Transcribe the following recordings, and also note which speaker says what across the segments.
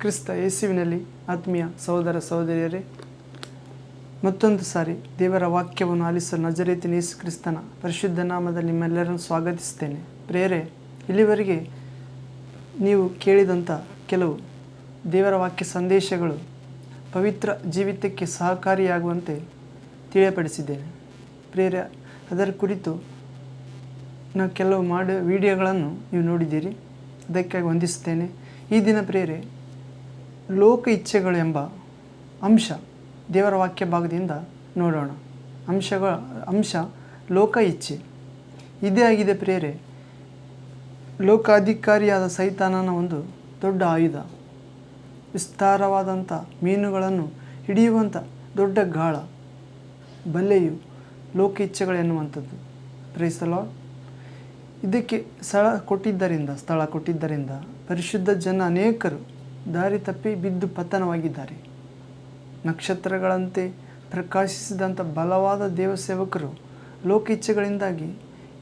Speaker 1: ಕ್ರಿಸ್ತ ಯೇಸುವಿನಲ್ಲಿ ಆತ್ಮೀಯ ಸಹೋದರ ಸಹೋದರಿಯರೇ, ಮತ್ತೊಂದು ಸಾರಿ ದೇವರ ವಾಕ್ಯವನ್ನು ಆಲಿಸಲು ನಜರೇತಿನ ಯೇಸು ಕ್ರಿಸ್ತನ ಪರಿಶುದ್ಧ ನಾಮದಲ್ಲಿ ನಿಮ್ಮೆಲ್ಲರನ್ನು ಸ್ವಾಗತಿಸ್ತೇನೆ ಪ್ರೇರೆ ಇಲ್ಲಿವರೆಗೆ ನೀವು ಕೇಳಿದಂಥ ಕೆಲವು ದೇವರ ವಾಕ್ಯ ಸಂದೇಶಗಳು ಪವಿತ್ರ ಜೀವಿತಕ್ಕೆ ಸಹಕಾರಿಯಾಗುವಂತೆ ತಿಳಿಯಪಡಿಸಿದ್ದೇನೆ. ಪ್ರೇರೆ ಅದರ ಕುರಿತು ನಾವು ಕೆಲವು ಮಾಡೋ, ವಿಡಿಯೋಗಳನ್ನು ನೀವು ನೋಡಿದ್ದೀರಿ. ಅದಕ್ಕಾಗಿ ವಂದಿಸುತ್ತೇನೆ. ಈ ದಿನ ಪ್ರೇರೆ ಲೋಕ ಇಚ್ಛೆಗಳು ಎಂಬ ಅಂಶ ದೇವರ ವಾಕ್ಯ ಭಾಗದಿಂದ ನೋಡೋಣ. ಅಂಶಗಳ ಅಂಶ ಲೋಕ ಇಚ್ಛೆ. ಇದೇ ಆಗಿದೆ ಪ್ರೇರೆ. ಲೋಕಾಧಿಕಾರಿಯಾದ ಸೈತಾನನ ಒಂದು ದೊಡ್ಡ ಆಯುಧ. ವಿಸ್ತಾರವಾದಂಥ ಮೀನುಗಳನ್ನು ಹಿಡಿಯುವಂಥ ದೊಡ್ಡ ಗಾಳ. ಬಲೆಯು ಲೋಕ ಇಚ್ಛೆಗಳೆನ್ನುವಂಥದ್ದು ಪ್ರೇಸಲ ಇದಕ್ಕೆ ಸ್ಥಳ ಕೊಟ್ಟಿದ್ದರಿಂದ ಸ್ಥಳ ಕೊಟ್ಟಿದ್ದರಿಂದ ಪರಿಶುದ್ಧ ಜನ ಅನೇಕರು ದಾರಿ ತಪ್ಪಿ ಬಿದ್ದು ಪತನವಾಗಿದ್ದಾರೆ. ನಕ್ಷತ್ರಗಳಂತೆ ಪ್ರಕಾಶಿಸಿದಂಥ ಬಲವಾದ ದೇವಸೇವಕರು ಲೋಕ ಇಚ್ಛೆಗಳಿಂದಾಗಿ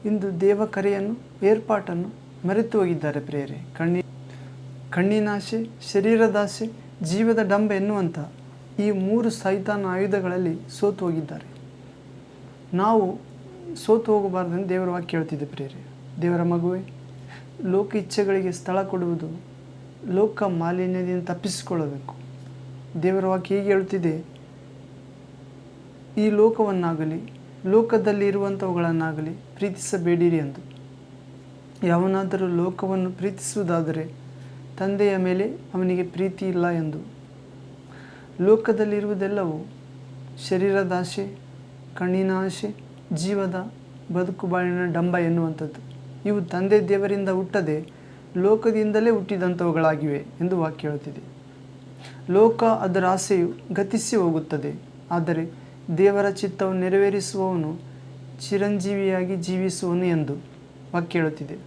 Speaker 1: ಇಂದು ದೇವ ಕರೆಯನ್ನು ಏರ್ಪಾಟನ್ನು ಮರೆತು ಹೋಗಿದ್ದಾರೆ ಪ್ರೇರೆ ಕಣ್ಣಿ, ಕಣ್ಣಿನಾಶೆ, ಶರೀರದಾಶೆ, ಜೀವದ ಡಂಬ ಎನ್ನುವಂಥ ಈ ಮೂರು ಸೈತಾನ ಆಯುಧಗಳಲ್ಲಿ ಸೋತು ಹೋಗಿದ್ದಾರೆ. ನಾವು ಸೋತು ಹೋಗಬಾರ್ದೆಂದು ದೇವರ ವಾಕ್ಯ ಹೇಳ್ತಿದ್ದೆ ಪ್ರೇರೆ ದೇವರ ಮಗುವೆ ಲೋಕ ಇಚ್ಛೆಗಳಿಗೆ ಸ್ಥಳ ಕೊಡುವುದು ಲೋಕ ಮಾಲಿನ್ಯದಿಂದ ತಪ್ಪಿಸಿಕೊಳ್ಳಬೇಕು. ದೇವರ ವಾಕ್ಯ ಹೀಗೆ ಹೇಳುತ್ತಿದೆ? ಈ ಲೋಕವನ್ನಾಗಲಿ ಲೋಕದಲ್ಲಿ ಇರುವಂಥವುಗಳನ್ನಾಗಲಿ ಪ್ರೀತಿಸಬೇಡಿರಿ ಎಂದು. ಯಾವನಾದರೂ ಲೋಕವನ್ನು ಪ್ರೀತಿಸುವುದಾದರೆ ತಂದೆಯ ಮೇಲೆ ಅವನಿಗೆ ಪ್ರೀತಿ ಇಲ್ಲ ಎಂದು. ಲೋಕದಲ್ಲಿರುವುದೆಲ್ಲವೂ ಶರೀರದ ಆಶೆ ಕಣ್ಣಿನ ಆಶೆ ಜೀವದ ಬದುಕು ಬಾಳಿನ ಡಂಬ ಎನ್ನುವಂಥದ್ದು. ಇವು ತಂದೆ ದೇವರಿಂದ ಹುಟ್ಟದೆ ಲೋಕದಿಂದಲೇ ಹುಟ್ಟಿದಂಥವುಗಳಾಗಿವೆ ಎಂದು ವಾಕ್ಯ ಹೇಳುತ್ತಿದೆ. ಲೋಕ ಅದರ ಆಸೆಯು ಗತಿಸಿ ಹೋಗುತ್ತದೆ. ಆದರೆ ದೇವರ ಚಿತ್ತವನ್ನು ನೆರವೇರಿಸುವವನು ಚಿರಂಜೀವಿಯಾಗಿ ಜೀವಿಸುವನು ಎಂದು ವಾಕ್ಯ ಹೇಳುತ್ತಿದೆ.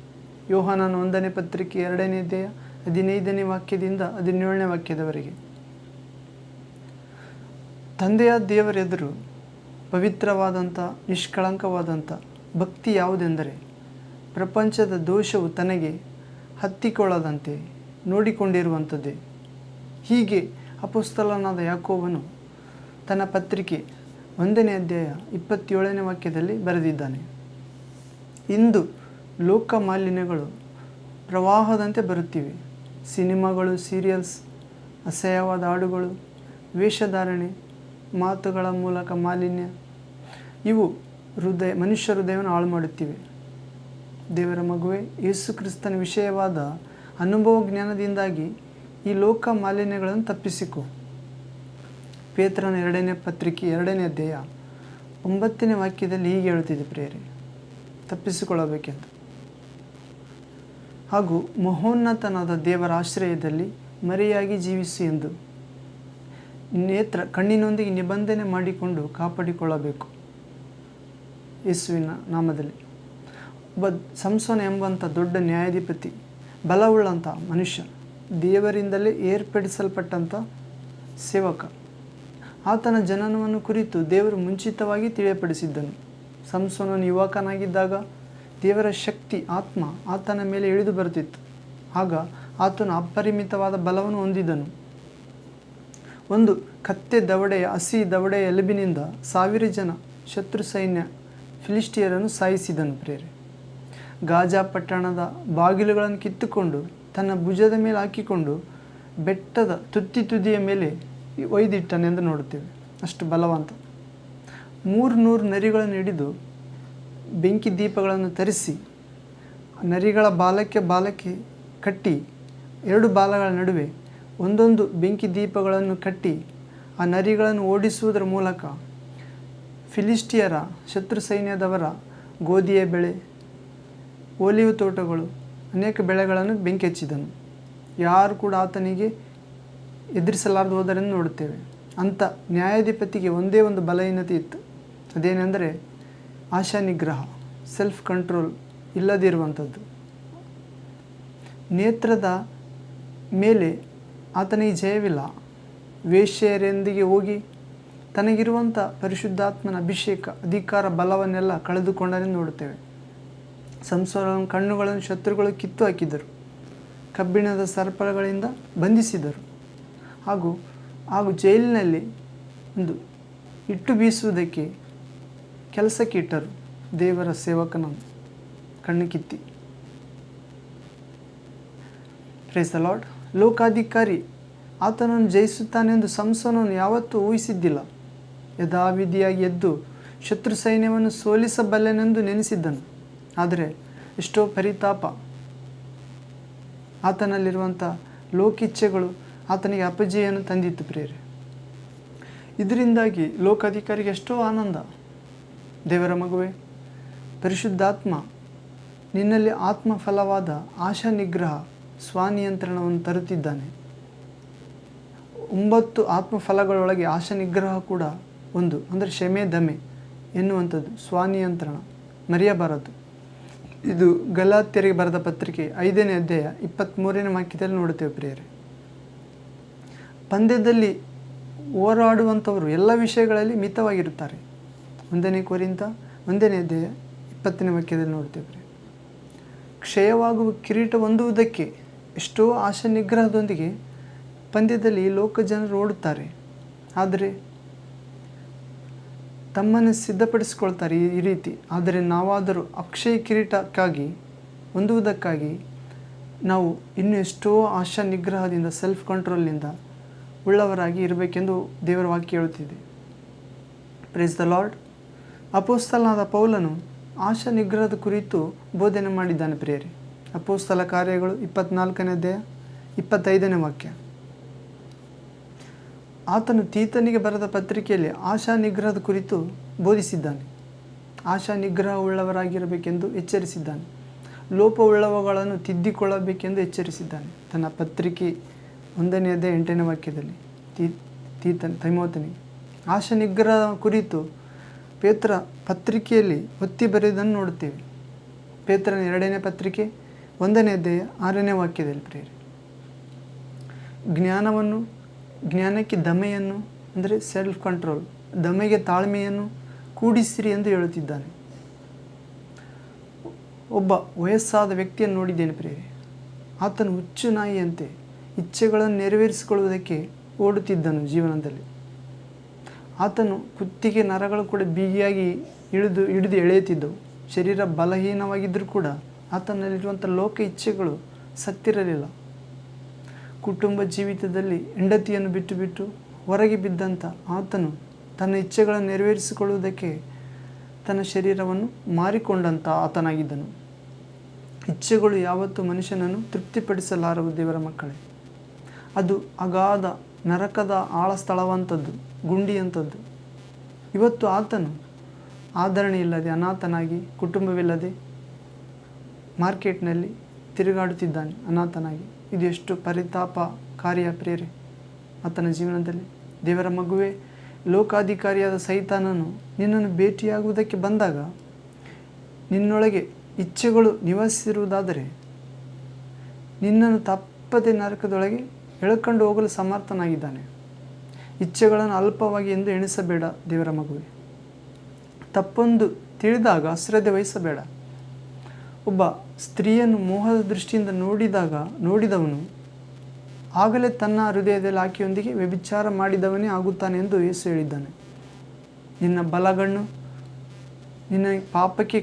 Speaker 1: ಯೋಹಾನನ ಒಂದನೇ ಪತ್ರಿಕೆ ಎರಡನೇ ದೇಹ ಹದಿನೈದನೇ ವಾಕ್ಯದಿಂದ ಹದಿನೇಳನೇ ವಾಕ್ಯದವರೆಗೆ. ತಂದೆಯ ದೇವರೆದುರು ಪವಿತ್ರವಾದಂಥ, ನಿಷ್ಕಳಂಕವಾದಂಥ ಭಕ್ತಿ ಯಾವುದೆಂದರೆ ಪ್ರಪಂಚದ ದೋಷವು ತನಗೆ ಹತ್ತಿಕೊಳ್ಳದಂತೆ ನೋಡಿಕೊಂಡಿರುವಂಥದ್ದೇ. ಹೀಗೆ ಅಪುಸ್ತಲನಾದ ಯಾಕೋವನು ತನ್ನ ಪತ್ರಿಕೆ ಒಂದನೇ ಅಧ್ಯಾಯ ಇಪ್ಪತ್ತೇಳನೇ ವಾಕ್ಯದಲ್ಲಿ ಬರೆದಿದ್ದಾನೆ. ಇಂದು ಲೋಕ ಮಾಲಿನ್ಯಗಳು ಪ್ರವಾಹದಂತೆ ಬರುತ್ತಿವೆ. ಸಿನಿಮಾಗಳು, ಸೀರಿಯಲ್ಸ್, ಅಸಹ್ಯವಾದ ಹಾಡುಗಳು, ವೇಷಧಾರಣೆ, ಮಾತುಗಳ ಮೂಲಕ ಮಾಲಿನ್ಯ, ಇವು ಹೃದಯ ಮನುಷ್ಯ ಹೃದಯವನ್ನು ಹಾಳು ಮಾಡುತ್ತಿವೆ ದೇವರ ಮಗುವೆ, ಯೇಸು ಕ್ರಿಸ್ತನ ವಿಷಯವಾದ ಅನುಭವ ಜ್ಞಾನದಿಂದಾಗಿ ಈ ಲೋಕ ಮಾಲಿನ್ಯಗಳನ್ನು ತಪ್ಪಿಸಿಕೊ. ಪೇತ್ರನ ಎರಡನೇ ಪತ್ರಿಕೆ ಎರಡನೇ ಅಧ್ಯಾಯ ಒಂಬತ್ತನೇ ವಾಕ್ಯದಲ್ಲಿ ಹೀಗೆ ಹೇಳುತ್ತಿದೆ ಪ್ರೇರೆ ತಪ್ಪಿಸಿಕೊಳ್ಳಬೇಕೆಂದು. ಹಾಗೂ ಮಹೋನ್ನತನಾದ ದೇವರ ಆಶ್ರಯದಲ್ಲಿ ಮರೆಯಾಗಿ ಜೀವಿಸಿ ಎಂದು ನೇತ್ರ ಕಣ್ಣಿನೊಂದಿಗೆ ನಿಬಂಧನೆ ಮಾಡಿಕೊಂಡು ಕಾಪಾಡಿಕೊಳ್ಳಬೇಕು. ಯೇಸುವಿನ ನಾಮದಲ್ಲಿ. ಒಬ್ಬ ಸಂಸೋನ ಎಂಬಂಥ ದೊಡ್ಡ ನ್ಯಾಯಾಧಿಪತಿ ಬಲವುಳ್ಳಂಥ ಮನುಷ್ಯ, ದೇವರಿಂದಲೇ ಏರ್ಪಡಿಸಲ್ಪಟ್ಟಂಥ ಸೇವಕ. ಆತನ ಜನನವನ್ನು ಕುರಿತು ದೇವರು ಮುಂಚಿತವಾಗಿ ತಿಳಿಯಪಡಿಸಿದ್ದನು. ಸಂಸೋನನು ಯುವಕನಾಗಿದ್ದಾಗ ದೇವರ ಶಕ್ತಿ, ಆತ್ಮ ಆತನ ಮೇಲೆ ಇಳಿದು ಬರುತ್ತಿತ್ತು. ಆಗ ಆತನು ಅಪರಿಮಿತವಾದ ಬಲವನ್ನು ಹೊಂದಿದ್ದನು ಒಂದು ಕತ್ತೆ ದವಡೆಯ, ಹಸಿ ದವಡೆಯ ಎಲುಬಿನಿಂದ ಸಾವಿರ ಜನ ಶತ್ರು ಸೈನ್ಯ ಫಿಲಿಸ್ಟಿಯರನ್ನು ಸಾಯಿಸಿದನು ಪ್ರೇರೆ. ಗಾಜಾ ಪಟ್ಟಣದ ಬಾಗಿಲುಗಳನ್ನು ಕಿತ್ತುಕೊಂಡು ತನ್ನ ಭುಜದ ಮೇಲೆ ಹಾಕಿಕೊಂಡು ಬೆಟ್ಟದ ತುತ್ತಿ ತುದಿಯ ಮೇಲೆ ಒಯ್ದಿಟ್ಟನೆಂದು ನೋಡುತ್ತೇವೆ. ಅಷ್ಟು ಬಲವಂತ. ಮೂರು ನೂರು ನರಿಗಳನ್ನು ಹಿಡಿದು ಬೆಂಕಿ ದೀಪಗಳನ್ನು ತರಿಸಿ ನರಿಗಳ ಬಾಲಕ್ಕೆ ಬಾಲಕ್ಕೆ ಕಟ್ಟಿ ಎರಡು ಬಾಲಗಳ ನಡುವೆ ಒಂದೊಂದು ಬೆಂಕಿ ದೀಪಗಳನ್ನು ಕಟ್ಟಿ ಆ ನರಿಗಳನ್ನು ಓಡಿಸುವುದರ ಮೂಲಕ ಫಿಲಿಸ್ಟಿಯರ ಶತ್ರು ಸೈನ್ಯದವರ ಗೋಧಿಯ ಬೆಳೆ ಓಲಿವು ತೋಟಗಳು, ಅನೇಕ ಬೆಳೆಗಳನ್ನು ಬೆಂಕಿ ಹಚ್ಚಿದನು ಯಾರು ಕೂಡ ಆತನಿಗೆ ಎದುರಿಸಲಾರದು ಹೋದರೆಂದು ನೋಡುತ್ತೇವೆ. ಅಂಥ ನ್ಯಾಯಾಧಿಪತಿಗೆ ಒಂದೇ ಒಂದು ಬಲಹೀನತೆ ಇತ್ತು. ಅದೇನೆಂದರೆ ಆಶಾ ನಿಗ್ರಹ ಸೆಲ್ಫ್ ಕಂಟ್ರೋಲ್ ಇಲ್ಲದಿರುವಂಥದ್ದು ನೇತ್ರದ ಮೇಲೆ ಆತನಿಗೆ ಜಯವಿಲ್ಲ. ವೇಶ್ಯೆಯರೊಂದಿಗೆ ಹೋಗಿ ತನಗಿರುವಂಥ ಪರಿಶುದ್ಧಾತ್ಮನ ಅಭಿಷೇಕ, ಅಧಿಕಾರ, ಬಲವನ್ನೆಲ್ಲ ಕಳೆದುಕೊಂಡರೆಂದು ನೋಡುತ್ತೇವೆ. ಸಂಸಾರ ಕಣ್ಣುಗಳನ್ನು ಶತ್ರುಗಳು ಕಿತ್ತು ಹಾಕಿದರು ಕಬ್ಬಿಣದ ಸರ್ಪಗಳಿಂದ ಬಂಧಿಸಿದರು ಹಾಗೂ ಹಾಗೂ ಜೈಲಿನಲ್ಲಿ ಒಂದು ಇಟ್ಟು ಬೀಸುವುದಕ್ಕೆ ಕೆಲಸಕ್ಕೆ ಇಟ್ಟರು. ದೇವರ ಸೇವಕನ ಕಣ್ಣು ಕಿತ್ತಿ. ಪ್ರೇಸ್ ಲಾರ್ಡ್ ಲೋಕಾಧಿಕಾರಿ, ಆತನನ್ನು ಜಯಿಸುತ್ತಾನೆಂದು ಸಂಸನನ್ನು ಯಾವತ್ತೂ ಊಹಿಸಿದ್ದಿಲ್ಲ. ಯಥಾವಿಧಿಯಾಗಿ ಎದ್ದು ಶತ್ರು ಸೈನ್ಯವನ್ನು ಸೋಲಿಸಬಲ್ಲೆನೆಂದು ನೆನೆಸಿದ್ದನು. ಆದರೆ ಎಷ್ಟೋ ಪರಿತಾಪ. ಆತನಲ್ಲಿರುವಂಥ ಲೋಕಿಚ್ಛೆಗಳು ಆತನಿಗೆ ಅಪಜಯನ್ನು ತಂದಿತ್ತು ಪ್ರೇರೆ ಇದರಿಂದಾಗಿ ಲೋಕಾಧಿಕಾರಿಗೆ ಎಷ್ಟೋ ಆನಂದ. ದೇವರ ಮಗುವೆ, ಪರಿಶುದ್ಧಾತ್ಮ, ನಿನ್ನಲ್ಲಿ ಆತ್ಮಫಲವಾದ ಆಶಾ ನಿಗ್ರಹ, ಸ್ವಾನಿಯಂತ್ರಣವನ್ನು ತರುತ್ತಿದ್ದಾನೆ. ಒಂಬತ್ತು ಆತ್ಮಫಲಗಳೊಳಗೆ ಆಶಾ ನಿಗ್ರಹ ಕೂಡ ಒಂದು, ಅಂದರೆ ಶಮೆ ದಮೆ ಎನ್ನುವಂಥದ್ದು, ಸ್ವಾನಿಯಂತ್ರಣ, ಮರೆಯಬಾರದು. ಇದು ಗಲಾತ್ಯರಿಗೆ ಬರೆದ ಪತ್ರಿಕೆ ಐದನೇ ಅಧ್ಯಾಯ ಇಪ್ಪತ್ತ್ಮೂರನೇ ವಾಕ್ಯದಲ್ಲಿ ನೋಡುತ್ತೇವೆ ಪ್ರಿಯರೇ. ಪಂದ್ಯದಲ್ಲಿ ಹೋರಾಡುವಂಥವರು ಎಲ್ಲ ವಿಷಯಗಳಲ್ಲಿ ಮಿತವಾಗಿರುತ್ತಾರೆ. ಒಂದನೇ ಕೋರಿಂತ, ಒಂದನೇ ಅಧ್ಯಾಯ ಇಪ್ಪತ್ತನೇ ವಾಕ್ಯದಲ್ಲಿ ನೋಡ್ತೇವೆ. ಕ್ಷಯವಾಗುವ ಕಿರೀಟ ಹೊಂದುವುದಕ್ಕೆ ಎಷ್ಟೋ ಆಶಾ ನಿಗ್ರಹದೊಂದಿಗೆ ಪಂದ್ಯದಲ್ಲಿ ಲೋಕ ಜನರು ಓಡುತ್ತಾರೆ. ಆದರೆ ತಮ್ಮನ್ನು ಸಿದ್ಧಪಡಿಸಿಕೊಳ್ತಾರೆ ಈ ರೀತಿ. ಆದರೆ ನಾವಾದರೂ ಅಕ್ಷಯ ಕಿರೀಟಕ್ಕಾಗಿ, ಹೊಂದುವುದಕ್ಕಾಗಿ ನಾವು ಇನ್ನೂ ಎಷ್ಟೋ ಆಶಾ ನಿಗ್ರಹದಿಂದ ಸೆಲ್ಫ್ ಕಂಟ್ರೋಲ್ನಿಂದ ಉಳ್ಳವರಾಗಿ ಇರಬೇಕೆಂದು ದೇವರ ವಾಕ್ಯ ಹೇಳುತ್ತಿದೆ. ಪ್ರೇಸ್ ದ ಲಾರ್ಡ್ ಅಪೋಸ್ತಲನಾದ ಪೌಲನು ಆಶಾ ನಿಗ್ರಹದ ಕುರಿತು ಬೋಧನೆ ಮಾಡಿದ್ದಾನೆ ಪ್ರಿಯರೇ. ಅಪೋಸ್ತಲ ಕಾರ್ಯಗಳು ಇಪ್ಪತ್ನಾಲ್ಕನೇ ಅಧ್ಯಾಯ, ಇಪ್ಪತ್ತೈದನೇ ವಾಕ್ಯ. ಆತನು ತೀತನಿಗೆ ಬರೆದ ಪತ್ರಿಕೆಯಲ್ಲಿ ಆಶಾ ನಿಗ್ರಹದ ಕುರಿತು ಬೋಧಿಸಿದ್ದಾನೆ. ಆಶಾ ನಿಗ್ರಹ ಉಳ್ಳವರಾಗಿರಬೇಕೆಂದು ಎಚ್ಚರಿಸಿದ್ದಾನೆ. ಲೋಪವುಳ್ಳವಗಳನ್ನು ತಿದ್ದಿಕೊಳ್ಳಬೇಕೆಂದು ಎಚ್ಚರಿಸಿದ್ದಾನೆ. ತನ್ನ ಪತ್ರಿಕೆ ಒಂದನೆಯದೇ ಎಂಟನೇ ವಾಕ್ಯದಲ್ಲಿ ತೀ, ತೀತನ್ ತೈಮೋತನಿಗೆ ಆಶಾ ನಿಗ್ರಹ ಕುರಿತು ಪೇತ್ರ ಪತ್ರಿಕೆಯಲ್ಲಿ ಒತ್ತಿ ಬರೆಯುವುದನ್ನು ನೋಡುತ್ತೇವೆ. ಪೇತ್ರನ ಎರಡನೇ ಪತ್ರಿಕೆ ಒಂದನೇ ಅಧ್ಯಾಯ ಆರನೇ ವಾಕ್ಯದಲ್ಲಿ ಪ್ರೇರಿ ಜ್ಞಾನವನ್ನು ಜ್ಞಾನಕ್ಕೆ ದಮೆಯನ್ನು, ಅಂದರೆ ಸೆಲ್ಫ್ ಕಂಟ್ರೋಲ್ ದಮೆಗೆ ತಾಳ್ಮೆಯನ್ನು ಕೂಡಿಸಿರಿ ಎಂದು ಹೇಳುತ್ತಿದ್ದಾನೆ. ಒಬ್ಬ ವಯಸ್ಸಾದ ವ್ಯಕ್ತಿಯನ್ನು ನೋಡಿದ್ದೇನೆ ಪ್ರೇರೆ ಆತನು ಹುಚ್ಚು ನಾಯಿಯಂತೆ ಇಚ್ಛೆಗಳನ್ನು ನೆರವೇರಿಸಿಕೊಳ್ಳುವುದಕ್ಕೆ ಓಡುತ್ತಿದ್ದನು ಜೀವನದಲ್ಲಿ. ಆತನು ಕುತ್ತಿಗೆ ನರಗಳು ಕೂಡ ಬಿಗಿಯಾಗಿ ಇಳಿದು, ಹಿಡಿದು ಎಳೆಯುತ್ತಿದ್ದವು. ಶರೀರ ಬಲಹೀನವಾಗಿದ್ದರೂ ಕೂಡ ಆತನಲ್ಲಿರುವಂಥ ಲೋಕ ಇಚ್ಛೆಗಳು ಸತ್ತಿರಲಿಲ್ಲ. ಕುಟುಂಬ ಜೀವಿತದಲ್ಲಿ ಹೆಂಡತಿಯನ್ನು ಬಿಟ್ಟು ಬಿಟ್ಟು ಹೊರಗೆ ಬಿದ್ದಂಥ ಆತನು ತನ್ನ ಇಚ್ಛೆಗಳನ್ನು ನೆರವೇರಿಸಿಕೊಳ್ಳುವುದಕ್ಕೆ ತನ್ನ ಶರೀರವನ್ನು ಮಾರಿಕೊಂಡಂಥ ಆತನಾಗಿದ್ದನು. ಇಚ್ಛೆಗಳು ಯಾವತ್ತೂ ಮನುಷ್ಯನನ್ನು ತೃಪ್ತಿಪಡಿಸಲಾರವು ದೇವರ ಮಕ್ಕಳೇ. ಅದು ಅಗಾಧ, ನರಕದ ಆಳ ಸ್ಥಳವಂಥದ್ದು ಗುಂಡಿಯಂಥದ್ದು ಇವತ್ತು ಆತನು ಆಧರಣೆ ಇಲ್ಲದೆ ಅನಾಥನಾಗಿ, ಕುಟುಂಬವಿಲ್ಲದೆ ಮಾರ್ಕೆಟ್ನಲ್ಲಿ ತಿರುಗಾಡುತ್ತಿದ್ದಾನೆ ಅನಾಥನಾಗಿ. ಇದು ಎಷ್ಟು ಪರಿತಾಪ ಕಾರ್ಯ ಪ್ರೇರೆ. ಆತನ ಜೀವನದಲ್ಲಿ ದೇವರ ಮಗುವೆ, ಲೋಕಾಧಿಕಾರಿಯಾದ ಸೈತಾನನು ನಿನ್ನನ್ನು ಭೇಟಿಯಾಗುವುದಕ್ಕೆ ಬಂದಾಗ ನಿನ್ನೊಳಗೆ ಇಚ್ಛೆಗಳು ನಿವಾಸಿಸಿರುವುದಾದರೆ ನಿನ್ನನ್ನು ತಪ್ಪದೆ ನರಕದೊಳಗೆ ಎಳ್ಕೊಂಡು ಹೋಗಲು ಸಮರ್ಥನಾಗಿದ್ದಾನೆ. ಇಚ್ಛೆಗಳನ್ನು ಅಲ್ಪವಾಗಿ ಎಂದು ಎಣಿಸಬೇಡ ದೇವರ ಮಗುವೆ. ತಪ್ಪೊಂದು ತಿಳಿದಾಗ ಅಶ್ರದ್ಧೆ ವಹಿಸಬೇಡ. ಒಬ್ಬ ಸ್ತ್ರೀಯನ್ನು ಮೋಹದ ದೃಷ್ಟಿಯಿಂದ ನೋಡಿದಾಗ, ನೋಡಿದವನು, ಆಗಲೇ ತನ್ನ ಹೃದಯದಲ್ಲಿ ಆಕೆಯೊಂದಿಗೆ ವ್ಯಭಿಚಾರ ಮಾಡಿದವನೇ ಆಗುತ್ತಾನೆ ಎಂದು ಯೇಸು ಹೇಳಿದ್ದಾನೆ. ನಿನ್ನ ಬಲಗಣ್ಣು ನಿನ್ನ ಪಾಪಕ್ಕೆ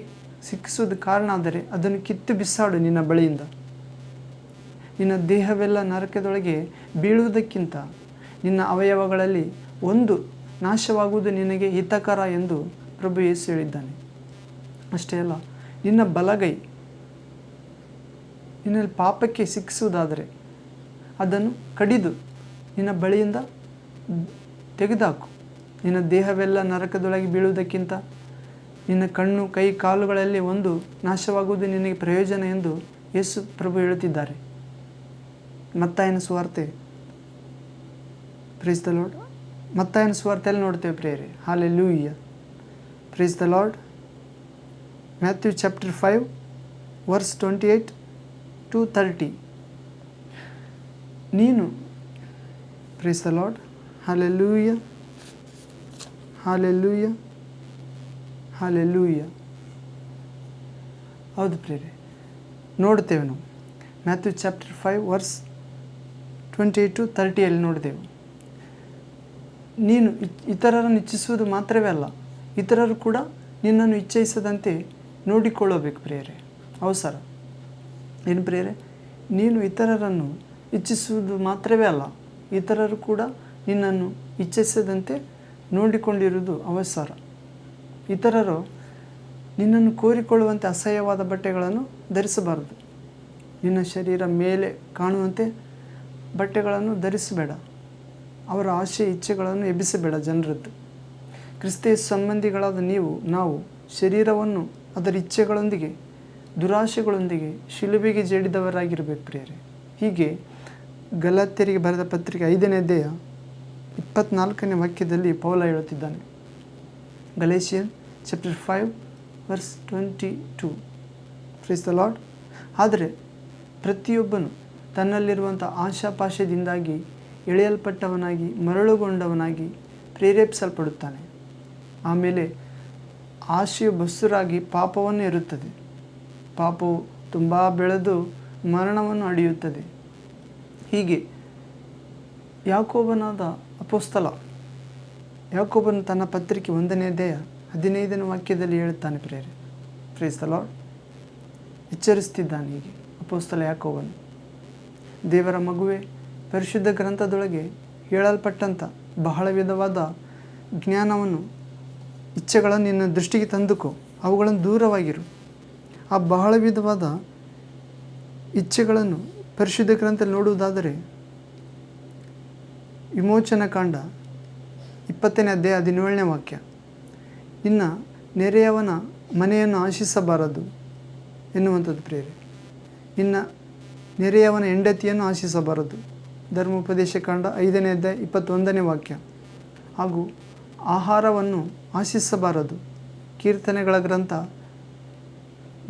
Speaker 1: ಸಿಕ್ಕಿಸೋದು ಕಾರಣ ಆದರೆ ಅದನ್ನು ಕಿತ್ತು ಬಿಸಾಡು ನಿನ್ನ ಬಳಿಯಿಂದ. ನಿನ್ನ ದೇಹವೆಲ್ಲ ನರಕದೊಳಗೆ ಬೀಳುವುದಕ್ಕಿಂತ ನಿನ್ನ ಅವಯವಗಳಲ್ಲಿ ಒಂದು ನಾಶವಾಗುವುದು ನಿನಗೆ ಹಿತಕರ ಎಂದು ಪ್ರಭು ಯೇಸು ಹೇಳಿದ್ದಾನೆ. ಅಷ್ಟೇ ಅಲ್ಲ, ನಿನ್ನ ಬಲಗೈ ನಿನ್ನಲ್ಲಿ ಪಾಪಕ್ಕೆ ಸಿಕ್ಕಿಸುವುದಾದರೆ ಅದನ್ನು ಕಡಿದು ನಿನ್ನ ಬಳಿಯಿಂದ ತೆಗೆದುಹಾಕು. ನಿನ್ನ ದೇಹವೆಲ್ಲ ನರಕದೊಳಗೆ ಬೀಳುವುದಕ್ಕಿಂತ ನಿನ್ನ ಕಣ್ಣು, ಕೈ, ಕಾಲುಗಳಲ್ಲಿ ಒಂದು ನಾಶವಾಗುವುದು ನಿನಗೆ ಪ್ರಯೋಜನ ಎಂದು ಯೇಸು ಪ್ರಭು ಹೇಳುತ್ತಿದ್ದಾರೆ. ಮತ್ತಾಯನ ಸುವಾರ್ತೆ. ಪ್ರೀಸ್ ದ ಲಾರ್ಡ್ ಮತ್ತಾಯನ ಸುವಾರ್ತೆಯಲ್ಲಿ ನೋಡ್ತೇವೆ ಪ್ರೇರೆ hallelujah praise the Lord Matthew chapter five verse twenty eight to thirty ನೀನು ಪ್ರೇಸ್ ಲಾರ್ಡ್ ಹಾಲೆ ಲೂಯ್ಯ ಹಾಲೆ ಲೂಯ್ಯ ಹಾಲೆ ಲೂಯ್ಯ ಹೌದು ಪ್ರೇರೆ ನೋಡ್ತೇವೆ ನಾವು. Matthew chapter five verse twenty eight to ತರ್ಟಿಯಲ್ಲಿ ನೋಡಿದೆವು ನೀನು ಇತರರನ್ನು ಇಚ್ಛಿಸುವುದು ಮಾತ್ರವೇ ಅಲ್ಲ, ಇತರರು ಕೂಡ ನಿನ್ನನ್ನು ಇಚ್ಛಿಸದಂತೆ ನೋಡಿಕೊಳ್ಳಬೇಕು ಪ್ರಿಯರೇ. ಅವಸರ. ಏನು ಪ್ರೇರೆ ನೀನು ಇತರರನ್ನು ಇಚ್ಛಿಸುವುದು ಮಾತ್ರವೇ ಅಲ್ಲ, ಇತರರು ಕೂಡ ನಿನ್ನನ್ನು ಇಚ್ಛಿಸದಂತೆ ನೋಡಿಕೊಂಡಿರುವುದು ಅವಸರ. ಇತರರು ನಿನ್ನನ್ನು ಕೋರಿಕೊಳ್ಳುವಂತೆ ಅಸಹ್ಯವಾದ ಬಟ್ಟೆಗಳನ್ನು ಧರಿಸಬಾರದು. ನಿನ್ನ ಶರೀರ ಮೇಲೆ ಕಾಣುವಂತೆ ಬಟ್ಟೆಗಳನ್ನು ಧರಿಸಬೇಡ. ಅವರ ಆಶೆ, ಇಚ್ಛೆಗಳನ್ನು ಎಬ್ಬಿಸಬೇಡ ಜನರದ್ದು. ಕ್ರಿಸ್ತ ಸಂಬಂಧಿಗಳಾದ ನೀವು, ನಾವು ಶರೀರವನ್ನು ಅದರ ಇಚ್ಛೆಗಳೊಂದಿಗೆ ದುರಾಶೆಗಳೊಂದಿಗೆ ಶಿಲುಬೆಗೆ ಜೇಡಿದವರಾಗಿರಬೇಕು ಪ್ರಿಯರೇ. ಹೀಗೆ ಗಲಾತ್ಯರಿಗೆ ಬರೆದ ಪತ್ರಿಕೆ ಐದನೇ ಅಧ್ಯಾಯ ಇಪ್ಪತ್ನಾಲ್ಕನೇ ವಾಕ್ಯದಲ್ಲಿ ಪೌಲ ಹೇಳುತ್ತಿದ್ದಾನೆ. Galatian chapter five verse twenty two. Praise the Lord. ಆದರೆ ಪ್ರತಿಯೊಬ್ಬನು ತನ್ನಲ್ಲಿರುವಂಥ ಆಶಾಪಾಶದಿಂದಾಗಿ ಎಳೆಯಲ್ಪಟ್ಟವನಾಗಿ ಮರಳುಗೊಂಡವನಾಗಿ ಪ್ರೇರೇಪಿಸಲ್ಪಡುತ್ತಾನೆ. ಆಮೇಲೆ ಆಶೆಯು ಬಸ್ಸುರಾಗಿ ಪಾಪವನ್ನು ಇರುತ್ತದೆ ಪಾಪವು ತುಂಬ ಬೆಳೆದು ಮರಣವನ್ನು ಅಡಿಯುತ್ತದೆ. ಹೀಗೆ ಯಾಕೋಬನಾದ ಅಪೋಸ್ತಲ, ಯಾಕೋಬನ ತನ್ನ ಪತ್ರಿಕೆ ಒಂದನೇ ಅಧ್ಯಾಯ ಹದಿನೈದನೇ ವಾಕ್ಯದಲ್ಲಿ ಹೇಳುತ್ತಾನೆ ಪ್ರೇರೆ. ಪ್ರೇಸ್ತಲ ಎಚ್ಚರಿಸ್ತಿದ್ದಾನೆ ಹೀಗೆ ಅಪೋಸ್ತಲ ಯಾಕೋಬನು. ದೇವರ ಮಗುವೆ, ಪರಿಶುದ್ಧ ಗ್ರಂಥದೊಳಗೆ ಹೇಳಲ್ಪಟ್ಟಂಥ ಬಹಳ ವಿಧವಾದ ಜ್ಞಾನವನ್ನು, ಇಚ್ಛೆಗಳನ್ನು ನಿನ್ನ ದೃಷ್ಟಿಗೆ ತಂದುಕೋ. ಅವುಗಳನ್ನು ದೂರವಾಗಿರು. ಆ ಬಹಳ ವಿಧವಾದ ಇಚ್ಛೆಗಳನ್ನು ಪರಿಶುದ್ಧ ಗ್ರಂಥದಲ್ಲಿ ನೋಡುವುದಾದರೆ ವಿಮೋಚನ ಕಾಂಡ ಇಪ್ಪತ್ತನೇ ಅಧ್ಯಾಯ ಹದಿನೇಳನೇ ವಾಕ್ಯ. ಇನ್ನು ನೆರೆಯವನ ಮನೆಯನ್ನು ಆಶಿಸಬಾರದು ಎನ್ನುವಂಥದ್ದು ಪ್ರೇರೆ ಇನ್ನು ನೆರೆಯವನ ಹೆಂಡತಿಯನ್ನು ಆಶಿಸಬಾರದು. ಧರ್ಮೋಪದೇಶ ಕಾಂಡ ಐದನೇ ಅಧ್ಯಾಯ ಇಪ್ಪತ್ತೊಂದನೇ ವಾಕ್ಯ. ಹಾಗೂ ಆಹಾರವನ್ನು ಆಶಿಸಬಾರದು. ಕೀರ್ತನೆಗಳ ಗ್ರಂಥ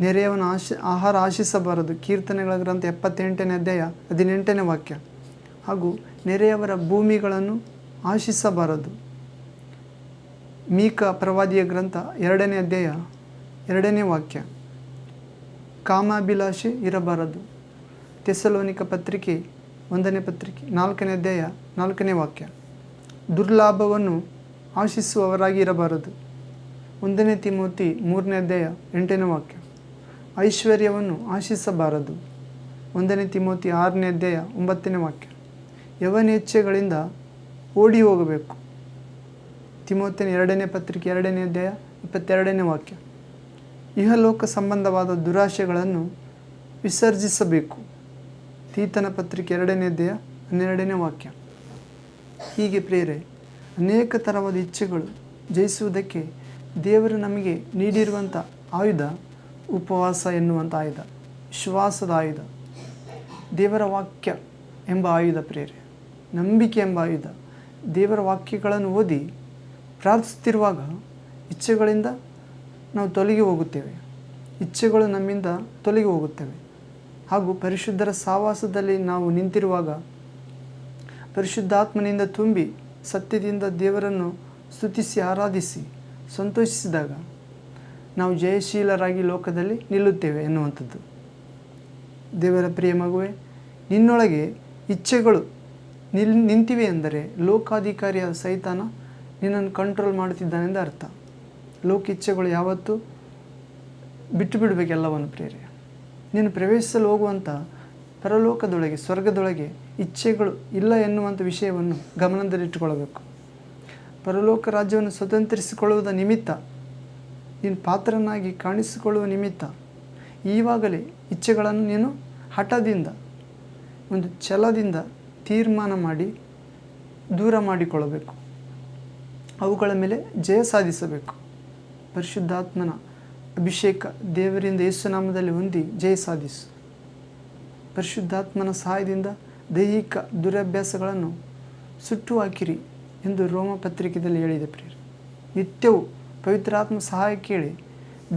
Speaker 1: ನೆರೆಯವನ ಆಶ, ಆಹಾರ ಆಶಿಸಬಾರದು. ಕೀರ್ತನೆಗಳ ಗ್ರಂಥ ಎಪ್ಪತ್ತೆಂಟನೇ ಅಧ್ಯಾಯ ಹದಿನೆಂಟನೇ ವಾಕ್ಯ. ಹಾಗೂ ನೆರೆಯವರ ಭೂಮಿಗಳನ್ನು ಆಶಿಸಬಾರದು. ಮೀಕ ಪ್ರವಾದಿಯ ಗ್ರಂಥ ಎರಡನೇ ಅಧ್ಯಾಯ ಎರಡನೇ ವಾಕ್ಯ. ಕಾಮಾಭಿಲಾಷೆ ಇರಬಾರದು. ತೆಸಲೋನಿಕ ಪತ್ರಿಕೆ ಒಂದನೇ ಪತ್ರಿಕೆ ನಾಲ್ಕನೇ ಅಧ್ಯಾಯ ನಾಲ್ಕನೇ ವಾಕ್ಯ. ದುರ್ಲಾಭವನ್ನು ಆಶಿಸುವವರಾಗಿ ಇರಬಾರದು. ಒಂದನೇ ತಿಮೋತಿ ಮೂರನೇ ಅಧ್ಯಾಯ ಎಂಟನೇ ವಾಕ್ಯ. ಐಶ್ವರ್ಯವನ್ನು ಆಶಿಸಬಾರದು. ಒಂದನೇ ತಿಮೋತಿ ಆರನೇ ಅಧ್ಯಾಯ ಒಂಬತ್ತನೇ ವಾಕ್ಯ. ಯವನೇಚ್ಛೆಗಳಿಂದ ಓಡಿ ಹೋಗಬೇಕು ತಿಮೋತಿನ ಎರಡನೇ ಪತ್ರಿಕೆ ಎರಡನೇ ಅಧ್ಯಾಯ ಇಪ್ಪತ್ತೆರಡನೇ ವಾಕ್ಯ. ಇಹಲೋಕ ಸಂಬಂಧವಾದ ದುರಾಶೆಗಳನ್ನು ವಿಸರ್ಜಿಸಬೇಕು. ತೀತನ ಪತ್ರಿಕೆ ಎರಡನೇ ಅಧ್ಯಾಯ ಹನ್ನೆರಡನೇ ವಾಕ್ಯ. ಹೀಗೆ ಪ್ರೇರೆ ಅನೇಕ ಥರವಾದ ಇಚ್ಛೆಗಳು ಜಯಿಸುವುದಕ್ಕೆ ದೇವರು ನಮಗೆ ನೀಡಿರುವಂಥ ಆಯುಧ ಉಪವಾಸ ಎನ್ನುವಂಥ ಆಯುಧ, ವಿಶ್ವಾಸದ ಆಯುಧ, ದೇವರ ವಾಕ್ಯ ಎಂಬ ಆಯುಧ ಪ್ರೇರೆ. ನಂಬಿಕೆ ಎಂಬ ಆಯುಧ. ದೇವರ ವಾಕ್ಯಗಳನ್ನು ಓದಿ ಪ್ರಾರ್ಥಿಸುತ್ತಿರುವಾಗ ಇಚ್ಛೆಗಳಿಂದ ನಾವು ತೊಲಗಿ ಹೋಗುತ್ತೇವೆ. ಇಚ್ಛೆಗಳು ನಮ್ಮಿಂದ ತೊಲಗಿ ಹೋಗುತ್ತವೆ. ಹಾಗೂ ಪರಿಶುದ್ಧರ ಸಾವಾಸದಲ್ಲಿ ನಾವು ನಿಂತಿರುವಾಗ ಪರಿಶುದ್ಧಾತ್ಮನಿಂದ ತುಂಬಿ ಸತ್ಯದಿಂದ ದೇವರನ್ನು ಸ್ತುತಿಸಿ, ಆರಾಧಿಸಿ, ಸಂತೋಷಿಸಿದಾಗ ನಾವು ಜಯಶೀಲರಾಗಿ ಲೋಕದಲ್ಲಿ ನಿಲ್ಲುತ್ತೇವೆ ಎನ್ನುವಂಥದ್ದು. ದೇವರ ಪ್ರಿಯ ಮಗುವೆ, ನಿನ್ನೊಳಗೆ ಇಚ್ಛೆಗಳು ನಿಲ್ ನಿಂತಿವೆ ಎಂದರೆ ಲೋಕಾಧಿಕಾರಿಯಾದ ಸೈತಾನ ನಿನ್ನನ್ನು ಕಂಟ್ರೋಲ್ ಮಾಡುತ್ತಿದ್ದಾನೆಂದು ಅರ್ಥ. ಲೋಕ ಇಚ್ಛೆಗಳು ಯಾವತ್ತೂ ಬಿಟ್ಟು ಬಿಡಬೇಕೆಲ್ಲವನ್ನು ಪ್ರೇರೆ ನೀನು ಪ್ರವೇಶಿಸಲು ಹೋಗುವಂಥ ಪರಲೋಕದೊಳಗೆ, ಸ್ವರ್ಗದೊಳಗೆ ಇಚ್ಛೆಗಳು ಇಲ್ಲ ಎನ್ನುವಂಥ ವಿಷಯವನ್ನು ಗಮನದಲ್ಲಿಟ್ಟುಕೊಳ್ಳಬೇಕು. ಪರಲೋಕ ರಾಜ್ಯವನ್ನು ಸ್ವತಂತ್ರಿಸಿಕೊಳ್ಳುವುದ ನಿಮಿತ್ತ ನೀನು ಪಾತ್ರನಾಗಿ ಕಾಣಿಸಿಕೊಳ್ಳುವ ನಿಮಿತ್ತ ಈವಾಗಲೇ ಇಚ್ಛೆಗಳನ್ನು ನೀನು ಹಠದಿಂದ, ಒಂದು ಛಲದಿಂದ ತೀರ್ಮಾನ ಮಾಡಿ ದೂರ ಮಾಡಿಕೊಳ್ಳಬೇಕು. ಅವುಗಳ ಮೇಲೆ ಜಯ ಸಾಧಿಸಬೇಕು. ಪರಿಶುದ್ಧಾತ್ಮನ ಅಭಿಷೇಕ ದೇವರಿಂದ ಯೇಸುನಾಮದಲ್ಲಿ ಹೊಂದಿ ಜಯ ಸಾಧಿಸು. ಪರಿಶುದ್ಧಾತ್ಮನ ಸಹಾಯದಿಂದ ದೈಹಿಕ ದುರಭ್ಯಾಸಗಳನ್ನು ಸುಟ್ಟು ಹಾಕಿರಿ ಎಂದು ರೋಮ ಪತ್ರಿಕೆಯಲ್ಲಿ ಹೇಳಿದೆ ಪ್ರಿಯರು. ನಿತ್ಯವೂ ಪವಿತ್ರಾತ್ಮ ಸಹಾಯ ಕೇಳಿ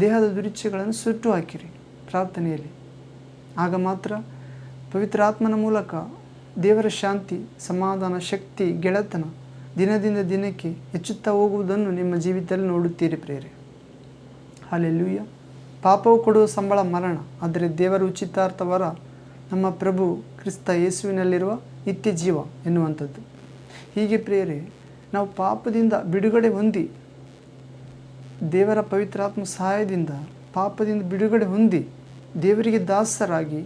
Speaker 1: ದೇಹದ ದುರಿಚ್ಛೆಗಳನ್ನು ಸುಟ್ಟು ಹಾಕಿರಿ ಪ್ರಾರ್ಥನೆಯಲ್ಲಿ. ಆಗ ಮಾತ್ರ ಪವಿತ್ರಾತ್ಮನ ಮೂಲಕ ದೇವರ ಶಾಂತಿ, ಸಮಾಧಾನ, ಶಕ್ತಿ, ಗೆಳೆತನ ದಿನದಿಂದ ದಿನಕ್ಕೆ ಹೆಚ್ಚುತ್ತಾ ಹೋಗುವುದನ್ನು ನಿಮ್ಮ ಜೀವಿತದಲ್ಲಿ ನೋಡುತ್ತೀರಿ ಪ್ರೇರೆ ಹಾಲೆಲ್ಲೂಯ್ಯ ಪಾಪವು ಕೊಡುವ ಸಂಬಳ ಮರಣ, ಆದರೆ ದೇವರ ಉಚಿತಾರ್ಥವರ ನಮ್ಮ ಪ್ರಭು ಕ್ರಿಸ್ತ ಯೇಸುವಿನಲ್ಲಿರುವ ನಿತ್ಯ ಜೀವ ಎನ್ನುವಂಥದ್ದು. ಹೀಗೆ ಪ್ರೇರೆ ನಾವು ಪಾಪದಿಂದ ಬಿಡುಗಡೆ ಹೊಂದಿ ದೇವರ ಪವಿತ್ರಾತ್ಮ ಸಹಾಯದಿಂದ ಪಾಪದಿಂದ ಬಿಡುಗಡೆ ಹೊಂದಿ ದೇವರಿಗೆ ದಾಸರಾಗಿ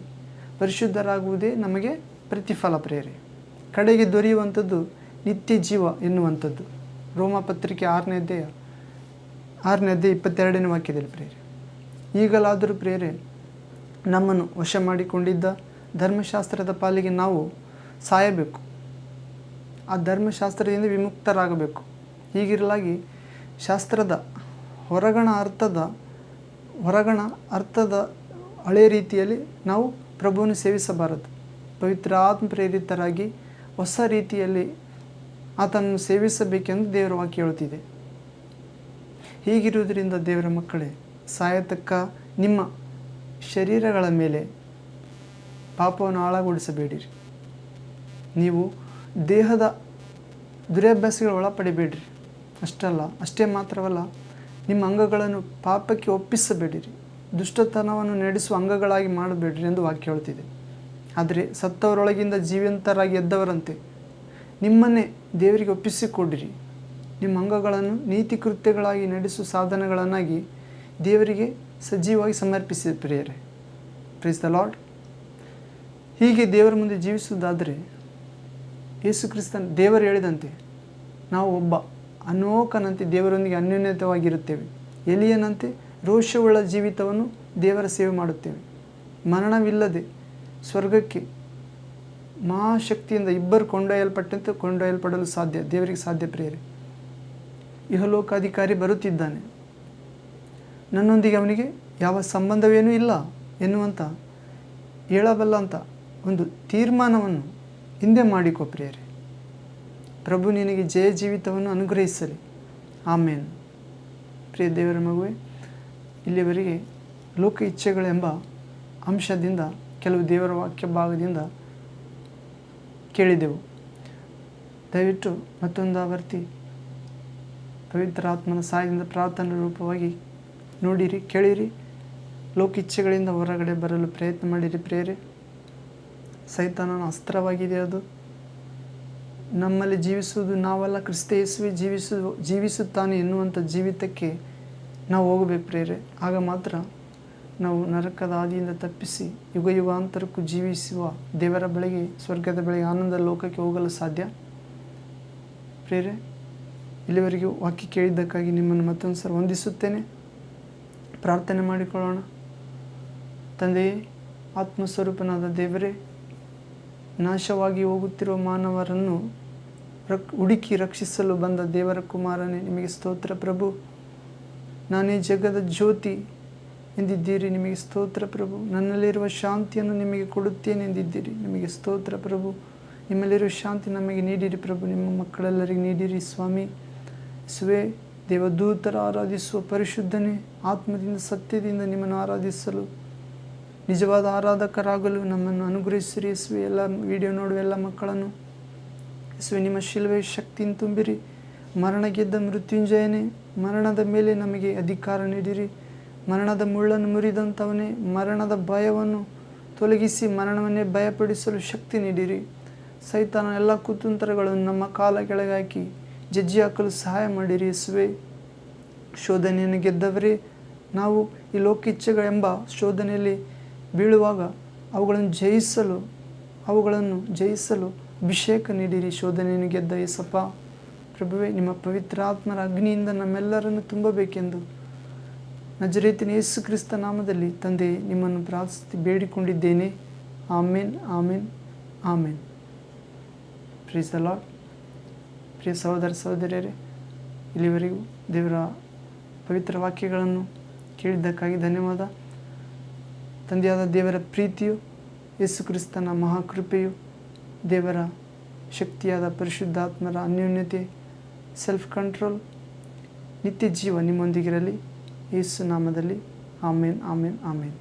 Speaker 1: ಪರಿಶುದ್ಧರಾಗುವುದೇ ನಮಗೆ ಪ್ರತಿಫಲ ಪ್ರೇರೆ. ಕಡೆಗೆ ದೊರೆಯುವಂಥದ್ದು ನಿತ್ಯ ಜೀವ ಎನ್ನುವಂಥದ್ದು. ರೋಮಪತ್ರಿಕೆ ಆರನೇ ಅಧ್ಯಾಯ ಆರನೇ ಅಧ್ಯಾಯ ಇಪ್ಪತ್ತೆರಡನೇ ವಾಕ್ಯದಲ್ಲಿ ಪ್ರೇರೆ. ಈಗಲಾದರೂ ಪ್ರೇರೆ, ನಮ್ಮನ್ನು ವಶ ಮಾಡಿಕೊಂಡಿದ್ದ ಧರ್ಮಶಾಸ್ತ್ರದ ಪಾಲಿಗೆ ನಾವು ಸಾಯಬೇಕು. ಆ ಧರ್ಮಶಾಸ್ತ್ರದಿಂದ ವಿಮುಕ್ತರಾಗಬೇಕು. ಹೀಗಿರಲಾಗಿ ಶಾಸ್ತ್ರದ ಹೊರಗಣ ಅರ್ಥದ ಹೊರಗಣ ಅರ್ಥದ ಹಳೆಯ ರೀತಿಯಲ್ಲಿ ನಾವು ಪ್ರಭುವನ್ನು ಸೇವಿಸಬಾರದು. ಪವಿತ್ರ ಆತ್ಮ ಪ್ರೇರಿತರಾಗಿ ಹೊಸ ರೀತಿಯಲ್ಲಿ ಆತನನ್ನು ಸೇವಿಸಬೇಕೆಂದು ದೇವರ ವಾಕ್ಯ ಹೇಳುತ್ತಿದೆ. ಹೀಗಿರುವುದರಿಂದ ದೇವರ ಮಕ್ಕಳೇ, ಸಾಯತಕ್ಕ ನಿಮ್ಮ ಶರೀರಗಳ ಮೇಲೆ ಪಾಪವನ್ನು ಹಾಳಾಗೊಳಿಸಬೇಡಿರಿ ನೀವು ದೇಹದ ದುರಭ್ಯಾಸಗಳು ಒಳಪಡಿಬೇಡ್ರಿ. ಅಷ್ಟಲ್ಲ, ಅಷ್ಟೇ ಮಾತ್ರವಲ್ಲ ನಿಮ್ಮ ಅಂಗಗಳನ್ನು ಪಾಪಕ್ಕೆ ಒಪ್ಪಿಸಬೇಡಿರಿ. ದುಷ್ಟತನವನ್ನು ನಡೆಸುವ ಅಂಗಗಳಾಗಿ ಮಾಡಬೇಡ್ರಿ ಎಂದು ವಾಕ್ಯ ಹೇಳ್ತಿದೆ. ಆದರೆ ಸತ್ತವರೊಳಗಿಂದ ಜೀವಂತರಾಗಿ ಎದ್ದವರಂತೆ, ನಿಮ್ಮನ್ನೇ ದೇವರಿಗೆ ಒಪ್ಪಿಸಿಕೊಡಿರಿ. ನಿಮ್ಮ ಅಂಗಗಳನ್ನು ನೀತಿ ಕೃತ್ಯಗಳಾಗಿ ನಡೆಸುವ ಸಾಧನಗಳನ್ನಾಗಿ ದೇವರಿಗೆ ಸಜೀವವಾಗಿ ಸಮರ್ಪಿಸಿದ ಪ್ರಿಯರೇ. ಪ್ರೀಸ್ ದ ಲಾರ್ಡ್ ಹೀಗೆ ದೇವರ ಮುಂದೆ ಜೀವಿಸುವುದಾದರೆ, ಯೇಸು ಕ್ರಿಸ್ತನ್ ದೇವರು ಹೇಳಿದಂತೆ, ನಾವು ಒಬ್ಬ ಅನೋಕನಂತೆ ದೇವರೊಂದಿಗೆ ಅನ್ಯೋನ್ಯತವಾಗಿರುತ್ತೇವೆ. ಎಲಿಯನಂತೆ ರೋಷವುಳ್ಳ ಜೀವಿತವನ್ನು ದೇವರ ಸೇವೆ ಮಾಡುತ್ತೇವೆ. ಮರಣವಿಲ್ಲದೆ ಸ್ವರ್ಗಕ್ಕೆ ಮಹಾಶಕ್ತಿಯಿಂದ ಇಬ್ಬರು ಕೊಂಡೊಯ್ಯಲ್ಪಟ್ಟಂತೆ ಕೊಂಡೊಯ್ಯಲ್ಪಡಲು ಸಾಧ್ಯ, ದೇವರಿಗೆ ಸಾಧ್ಯ ಪ್ರೇರೆ ಇಹಲೋಕಾಧಿಕಾರಿ ಬರುತ್ತಿದ್ದಾನೆ. ನನ್ನೊಂದಿಗೆ ಅವನಿಗೆ ಯಾವ ಸಂಬಂಧವೇನೂ ಇಲ್ಲ ಎನ್ನುವಂಥ ಹೇಳಬಲ್ಲ ಅಂತ ಒಂದು ತೀರ್ಮಾನವನ್ನು ಹಿಂದೆ ಮಾಡಿಕೊ ಪ್ರಿಯರೇ. ಪ್ರಭು ನಿನಗೆ ಜಯ ಜೀವಿತವನ್ನು ಅನುಗ್ರಹಿಸಲಿ. ಆಮೇನ್. ಪ್ರಿಯ ದೇವರ ಮಗುವೆ ಇಲ್ಲಿಯವರೆಗೆ ಲೋಕ ಇಚ್ಛೆಗಳೆಂಬ ಅಂಶದಿಂದ ಕೆಲವು ದೇವರ ವಾಕ್ಯ ಭಾಗದಿಂದ ಕೇಳಿದೆವು. ದಯವಿಟ್ಟು ಮತ್ತೊಂದು ಆವರ್ತಿ ಪವಿತ್ರ ಆತ್ಮನ ಸಹಾಯದಿಂದ ಪ್ರಾರ್ಥನೆ ರೂಪವಾಗಿ ನೋಡಿರಿ, ಕೇಳಿರಿ. ಲೋಕ ಇಚ್ಛೆಗಳಿಂದ ಹೊರಗಡೆ ಬರಲು ಪ್ರಯತ್ನ ಮಾಡಿರಿ ಪ್ರೇರೆ ಸೈತಾನನ ಅಸ್ತ್ರವಾಗಿದೆ ಅದು. ನಮ್ಮಲ್ಲಿ ಜೀವಿಸುವುದು ನಾವೆಲ್ಲ, ಕ್ರಿಸ್ತ ಯೇಸುವೆ ಜೀವಿಸು, ಜೀವಿಸುತ್ತಾನೆ ಎನ್ನುವಂಥ ಜೀವಿತಕ್ಕೆ ನಾವು ಹೋಗಬೇಕು ಪ್ರೇರೆ ಆಗ ಮಾತ್ರ ನಾವು ನರಕದ ಹಾದಿಯಿಂದ ತಪ್ಪಿಸಿ ಯುಗ ಯುಗಾಂತರಕ್ಕೂ ಜೀವಿಸುವ ದೇವರ ಬಳಿಗೆ, ಸ್ವರ್ಗದ ಬಳಿಗೆ, ಆನಂದ ಲೋಕಕ್ಕೆ ಹೋಗಲು ಸಾಧ್ಯ? ಪ್ರೇರೆ ಇಲ್ಲಿವರೆಗೂ ವಾಕ್ಯ ಕೇಳಿದ್ದಕ್ಕಾಗಿ ನಿಮ್ಮನ್ನು ಮತ್ತೊಂದು ಸಲ ವಂದಿಸುತ್ತೇನೆ. ಪ್ರಾರ್ಥನೆ ಮಾಡಿಕೊಳ್ಳೋಣ. ತಂದೆಯೇ, ಆತ್ಮಸ್ವರೂಪನಾದ ದೇವರೇ, ನಾಶವಾಗಿ ಹೋಗುತ್ತಿರುವ ಮಾನವರನ್ನು ರಕ್ ಹುಡುಕಿ ರಕ್ಷಿಸಲು ಬಂದ ದೇವರ ಕುಮಾರನೇ, ನಿಮಗೆ ಸ್ತೋತ್ರ ಪ್ರಭು. ನಾನೇ ಜಗದ ಜ್ಯೋತಿ ಎಂದಿದ್ದೀರಿ, ನಿಮಗೆ ಸ್ತೋತ್ರ ಪ್ರಭು. ನನ್ನಲ್ಲಿರುವ ಶಾಂತಿಯನ್ನು ನಿಮಗೆ ಕೊಡುತ್ತೇನೆ ಎಂದಿದ್ದೀರಿ, ನಿಮಗೆ ಸ್ತೋತ್ರ ಪ್ರಭು. ನಿಮ್ಮಲ್ಲಿರುವ ಶಾಂತಿ ನಮಗೆ ನೀಡಿರಿ ಪ್ರಭು, ನಿಮ್ಮ ಮಕ್ಕಳೆಲ್ಲರಿಗೆ ನೀಡಿರಿ ಸ್ವಾಮಿ. ಸುವೆ ದೇವದೂತರ ಆರಾಧಿಸುವ ಪರಿಶುದ್ಧನೇ, ಆತ್ಮದಿಂದ ಸತ್ಯದಿಂದ ನಿಮ್ಮನ್ನು ಆರಾಧಿಸಲು, ನಿಜವಾದ ಆರಾಧಕರಾಗಲು ನಮ್ಮನ್ನು ಅನುಗ್ರಹಿಸಿರಿ. ಯೇಸುವೆ, ಎಲ್ಲ ವಿಡಿಯೋ ನೋಡುವ ಎಲ್ಲ ಮಕ್ಕಳನ್ನು ಯೇಸುವೆ ನಿಮ್ಮ ಶಿಲ್ವೆ ಶಕ್ತಿಯನ್ನು ತುಂಬಿರಿ. ಮರಣ ಗೆದ್ದ ಮೃತ್ಯುಂಜಯನೇ, ಮರಣದ ಮೇಲೆ ನಮಗೆ ಅಧಿಕಾರ ನೀಡಿರಿ. ಮರಣದ ಮುಳ್ಳನ್ನು ಮುರಿದಂಥವನೇ, ಮರಣದ ಭಯವನ್ನು ತೊಲಗಿಸಿ ಮರಣವನ್ನೇ ಭಯಪಡಿಸಲು ಶಕ್ತಿ ನೀಡಿರಿ. ಸೈತಾನ ಎಲ್ಲ ಕುತಂತ್ರಗಳನ್ನು ನಮ್ಮ ಕಾಲ ಕೆಳಗಾಕಿ ಜಜ್ಜಿ ಹಾಕಲು ಸಹಾಯ ಮಾಡಿರಿ ಯೇಸುವೆ. ಶೋಧನೆಯನ್ನು ಗೆದ್ದವರೇ, ನಾವು ಈ ಲೋಕಿಚ್ಛೆಗಳೆಂಬ ಶೋಧನೆಯಲ್ಲಿ ಬೀಳುವಾಗ ಅವುಗಳನ್ನು ಜಯಿಸಲು ಅವುಗಳನ್ನು ಜಯಿಸಲು ಅಭಿಷೇಕ ನೀಡಿರಿ, ಶೋಧನೆಯನ್ನು ಗೆದ್ದ ಯೇಸಪ್ಪ ಪ್ರಭುವೆ, ನಿಮ್ಮ ಪವಿತ್ರಾತ್ಮರ ಅಗ್ನಿಯಿಂದ ನಮ್ಮೆಲ್ಲರನ್ನು ತುಂಬಬೇಕೆಂದು. ನಜರೇತಿನ ಯೇಸು ಕ್ರಿಸ್ತ ನಾಮದಲ್ಲಿ ತಂದೆ, ನಿಮ್ಮನ್ನು ಪ್ರಾರ್ಥಿಸಿ ಬೇಡಿಕೊಂಡಿದ್ದೇನೆ. ಆಮೇನ್ ಆಮೇನ್ ಆಮೇನ್. ಪ್ರಿಯ ಸಲಾಡ್ ಪ್ರಿಯ ಸಹೋದರ ಸಹೋದರಿಯರೇ, ಇಲ್ಲಿವರೆಗೂ ದೇವರ ಪವಿತ್ರ ವಾಕ್ಯಗಳನ್ನು ಕೇಳಿದ್ದಕ್ಕಾಗಿ ಧನ್ಯವಾದ. ತಂದೆಯಾದ ದೇವರ ಪ್ರೀತಿಯು, ಯೇಸು ಕ್ರಿಸ್ತನ ಮಹಾಕೃಪೆಯು ದೇವರ ಶಕ್ತಿಯಾದ ಪರಿಶುದ್ಧಾತ್ಮರ ಅನ್ಯೋನ್ಯತೆ ಸೆಲ್ಫ್ ಕಂಟ್ರೋಲ್ ನಿತ್ಯ ಜೀವ ನಿಮ್ಮೊಂದಿಗಿರಲಿ. ಯೇಸು ನಾಮದಲ್ಲಿ. ಆಮೇನ್ ಆಮೇನ್ ಆಮೇನ್.